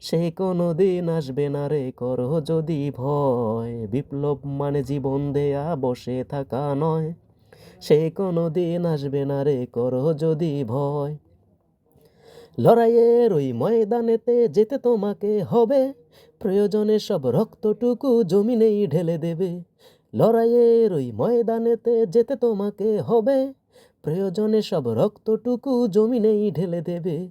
সে কোনো দিন আসবে না রে করহ যদি ভয়। বিপ্লব মানে জীবন দেয়া, বসে থাকা নয়। সে কোনো দিন আসবে না রে করহ যদি ভয়। লড়াইয়ের ওই ময়দানেতে যেতে তোমাকে হবে। প্রয়োজনে সব রক্তটুকু জমিনেই ঢেলে দেবে। লড়াইয়ের ওই ময়দানেতে যেতে তোমাকে হবে। প্রয়োজনে সব রক্তটুকু জমিনেই ঢেলে দেবে।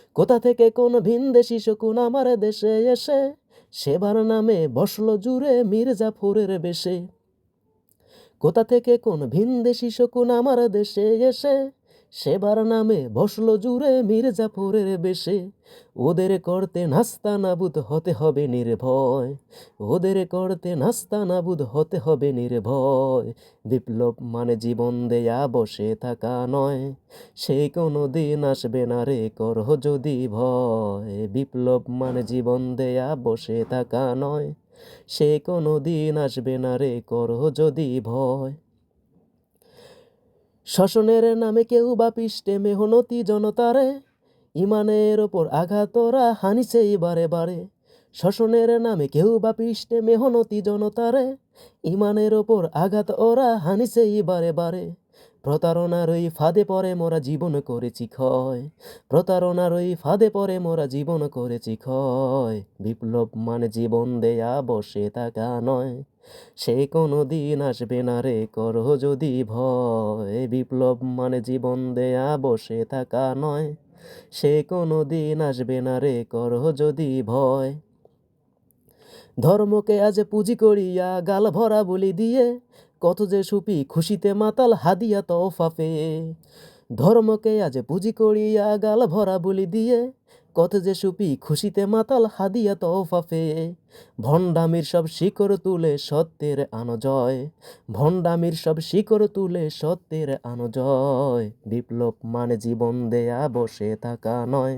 কোথা থেকে কোন ভিনদেশি শকুন আমার দেশে এসে, সেবার নামে বসল জুড়ে মির্জাফরের বেশে। কোথা থেকে কোন ভিনদেশি শকুন আমার দেশে এসে সেবার নামে বসল জুড়ে মির্জাফরের বেশে। ওদের করতে নাস্তা নাবুদ হতে হবে নির্ভয়। ওদের করতে নাস্তা নাবুদ হতে হবে নির্ভয়। বিপ্লব মানে জীবন দেয়া, বসে থাকা নয়। সে কোনো দিন আসবে না রে, করহ যদি ভয়। বিপ্লব মানে জীবন দেয়া, বসে থাকা নয়। সে কোনো দিন আসবে না রে, করহ যদি ভয়। শাসনের নামে কেউ বা পিষ্টে মেহনতি জনতারে ইমানের ওপর আঘাতরা হানিছে বারে বারে। শাসনের নামে কেউ বা পিষ্টে মেহনতি জনতারে, ইমানের ওপর আঘাত ওরা হানিছে বারে বারে। প্রতারণার ওই ফাঁদে পরে মোরা জীবন করেছি ক্ষয়। প্রতারণার ওই ফাঁদে পরে মোরা জীবন করেছি ক্ষয়। বিপ্লব মানে জীবন দেয়া, বসে থাকা নয়। সে কোনো দিন আসবে না রে করহ যদি ভয়। বিপ্লব মানে জীবন দেয়া, বসে থাকা নয়। সে কোনো দিন আসবে না রে করহ যদি ভয়। ধর্মকে আজ পুঁজি করিয়া গাল ভরা বলি দিয়ে, কত যে সুপি খুশিতে মাতাল হাদিয়া তফা পেয়ে ধর্মকে আজ পুঁজি করিয়া গাল ভরা বলি দিয়ে, কত যে সুপি খুশিতে মাতাল হাদিয়া তফা পেয়ে ভণ্ডামির সব শিকড় তুলে সত্যের আনো জয় ভণ্ডামির সব শিকড় তুলে সত্যের আনো জয় বিপ্লব মানে জীবন দেয়া, বসে থাকা নয়।